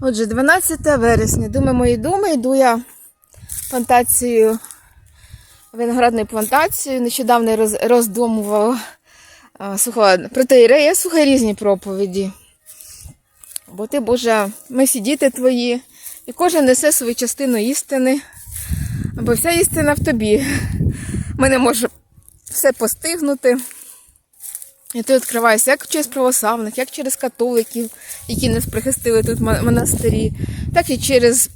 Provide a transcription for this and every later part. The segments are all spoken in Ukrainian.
Отже, 12 вересня. Думи мої думи. Йду я плантацією, виноградною плантацією. Нещодавно роз, роздумувала протеєрея, слухай різні проповіді. Бо ти, Боже, ми всі діти твої, і кожен несе свою частину істини, бо вся істина в тобі. Ми не можемо все постигнути. І ти відкриваєшся як через православних, як через католиків, які нас прихистили тут монастирі, так і через,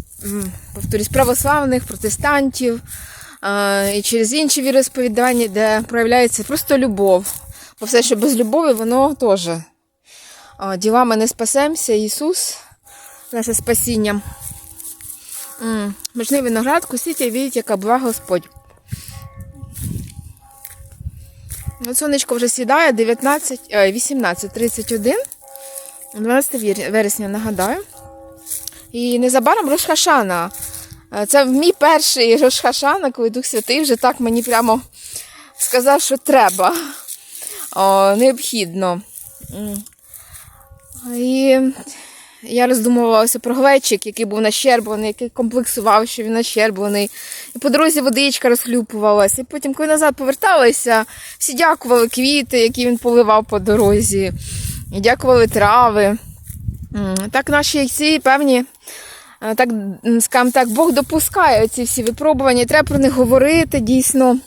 повторюсь, православних, протестантів, і через інші віросповідання, де проявляється просто любов. Бо все, що без любові, воно теж. Ділами не спасемося, Ісус, наше спасіння. М, Мажний виноград, кусіть і віють, яка була Господь. От сонечко вже сідає 19, е, 18.31, 12 вересня, нагадаю. І незабаром Рошхашана. Е, Це мій перший Рошхашана, коли Дух Святий вже так мені прямо сказав, що треба. О, необхідно. І я роздумувалася про глечик, який був нащерблений, який комплексував, що він нащерблений. І по дорозі водичка розхлюпувалася. І потім, коли назад поверталася, всі дякували квіти, які він поливав по дорозі, і дякували трави. Так наші ці певні, е, так, скажімо так, Бог допускає ці всі випробування, треба про них говорити дійсно.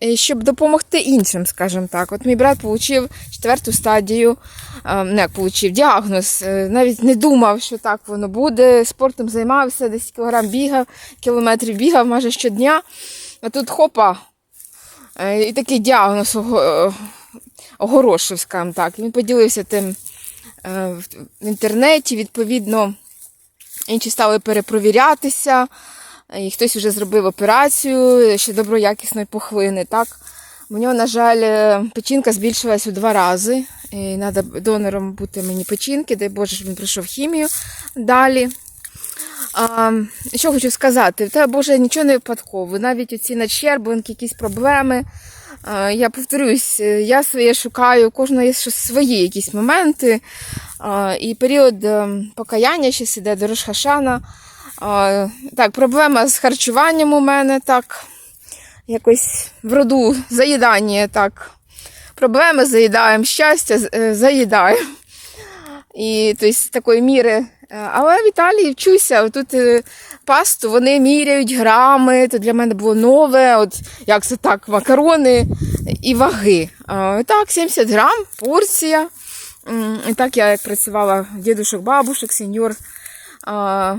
І щоб допомогти іншим, скажімо так. От мій брат отримав четверту стадію, а, ну як отримав діагноз, е, навіть не думав, що так воно буде. Спортом займався, 10 кілограм бігав, кілометрів бігав майже щодня. А тут хопа, е, і такий діагноз е, огорошив, скажімо так. Він поділився тим е, в інтернеті, відповідно, інші стали перепровірятися. І хтось вже зробив операцію ще доброякісної пухлини. Так? У нього, на жаль, е, печінка збільшилась у два рази. І треба донором бути мені печінки, дай Боже, щоб він пройшов хімію далі. А, що хочу сказати, тебе Боже нічого не випадково. Навіть оці надщербленки, якісь проблеми. А, я повторюсь, е, я своє шукаю, кожного є свої якісь моменти. А, і період е, покаяння ще іде до Рошхашана. А, так, проблема з харчуванням у мене так. Якось в роду заїдання, так. Проблеми заїдаємо, щастя е, заїдаємо. І тобто, такої міри. Е, Але в Італії вчуся. Тут е, пасту вони міряють грами. То для мене було нове. От як це так, макарони і ваги. Так, 70 грам, порція. І так я як працювала дідушок, бабушек, сеньор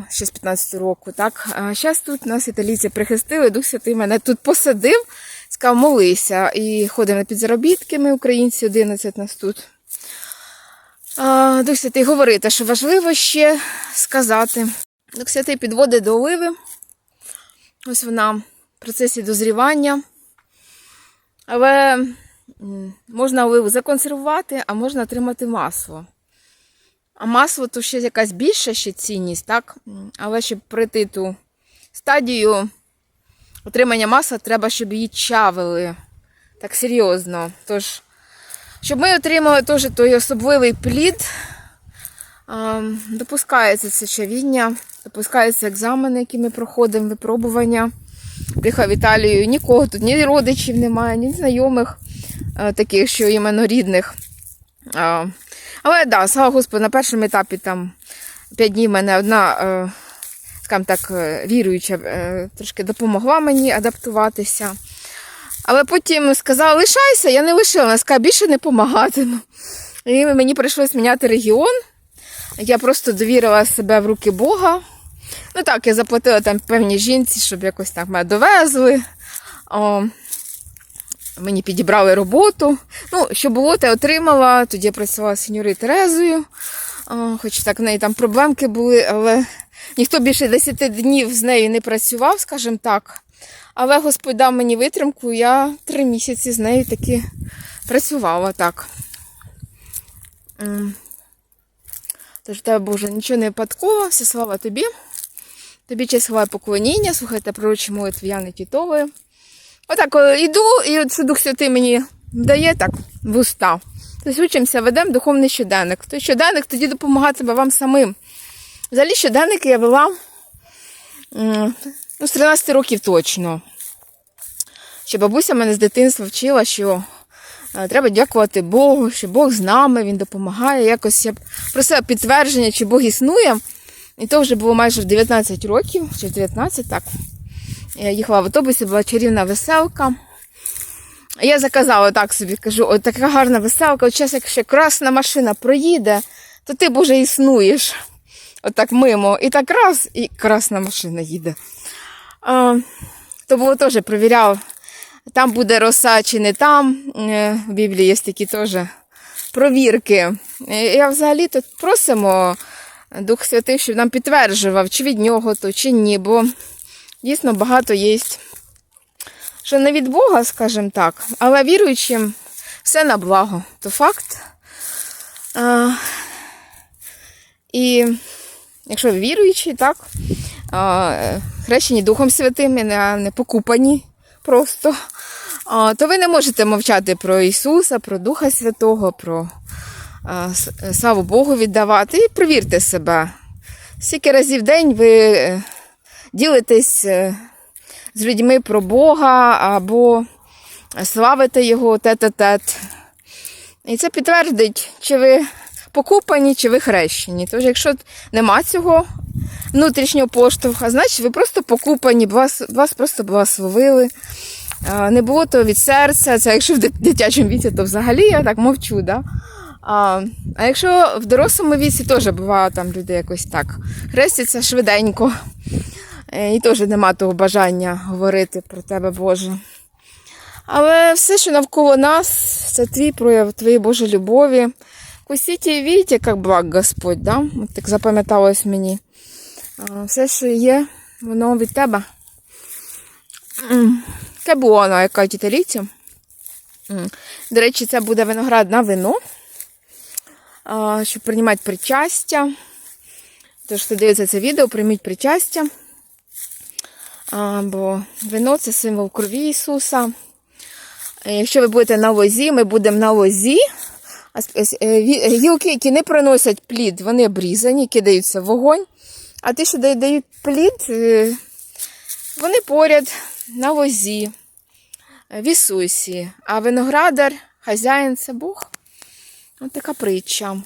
ще з 15 року. Так, а зараз тут нас італійці прихистили, Дух Святий мене тут посадив, сказав, молися. І ходимо на підзаробітки, ми українці, 11 нас тут. А, Дух Святий говорить, що важливо ще сказати. Дух Святий підводить до оливи. Ось вона в процесі дозрівання. Але можна оливу законсервувати, а можна отримати масло. А масло то ще якась більша ще цінність, так? Але щоб пройти ту стадію отримання масла, треба, щоб її чавили. Так серйозно. Тож, щоб ми отримали теж той особливий плід, допускається це чавіння, допускаються екзамени, які ми проходимо, випробування. Приїхав в Італію, нікого тут, ні родичів немає, ні знайомих, таких, що іменно рідних. Але так, да, слава Господу, на першому етапі там 5 днів мене одна, е, скажімо так, е, віруюча е, трошки допомогла мені адаптуватися. Але потім сказала, лишайся, я не лишила, вона сказала, більше не допомагатиму. І мені прийшлось міняти регіон. Я просто довірила себе в руки Бога. Ну так, я заплатила там певній жінці, щоб якось так мене довезли. О, мені підібрали роботу. Ну, що було, те отримала. Тоді я працювала з сеньорою Терезою. Хоч так в неї там проблемки були, але ніхто більше 10 днів з нею не працював, скажімо так. Але Господь дав мені витримку, я три місяці з нею таки працювала так. Тож, тебе, Боже, нічого не випадково, вся слава тобі. Тобі честь слава поклоніння, слухайте пророчі молитви Яни Тітової. Отак о, іду, і от Дух Святий мені вдає так в уста. Тобто учимося, ведемо духовний щоденник. Той щоденник тоді допомагатиме вам самим. Взагалі щоденники я вела ну, з 13 років точно. Ще бабуся мене з дитинства вчила, що е, треба дякувати Богу, що Бог з нами, Він допомагає. Якось я просила підтвердження, чи Бог існує. І то вже було майже в 19 років, чи в 19, так. Я їхала в автобусі, була чарівна веселка. Я заказала так собі, кажу, от така гарна веселка, от час, як ще красна машина проїде, то ти б існуєш. Отак мимо. І так раз, і красна машина їде. А, то було теж провіряв, там буде роса чи не там. Е, В Біблії є такі теж провірки. Е, Я взагалі тут просимо Дух Святий, щоб нам підтверджував, чи від нього то, чи ні, бо дійсно багато є, що не від Бога, скажімо так, але віруючим все на благо, то факт. А, і якщо віруючі, так, а, хрещені Духом Святим, і не, покупані просто, а, то ви не можете мовчати про Ісуса, про Духа Святого, про а, славу Богу віддавати. І провірте себе. Скільки разів в день ви ділитесь е, з людьми про Бога або славите Його тет-а-тет. І це підтвердить, чи ви покупані, чи ви хрещені. Тож, якщо нема цього внутрішнього поштовха, значить ви просто покупані, вас, вас просто благословили. Не було то від серця, це якщо в дитячому віці, то взагалі я так мовчу. Да? А, а якщо в дорослому віці теж буває, там люди якось так хрестяться швиденько. Е, І теж нема того бажання говорити про тебе, Боже. Але все, що навколо нас, це твій прояв твоєї Божої любові. Кусіть і війте, як благ Господь, да? От так запам'яталось мені. Все, що є, воно від тебе. Яке було воно, яка тітеліця. До речі, це буде виноград на вино, щоб приймати причастя. Тож, хто дивиться це відео, прийміть причастя. Бо вино це символ крові Ісуса. Е, Якщо ви будете на лозі, ми будемо на с- е, ві- Гілки, які не приносять плід, вони обрізані, кидаються в вогонь. А ті, що дають- плід, е, вони поряд на лозі, е, в Ісусі. А виноградар, хазяїн це Бог. Ось така притча.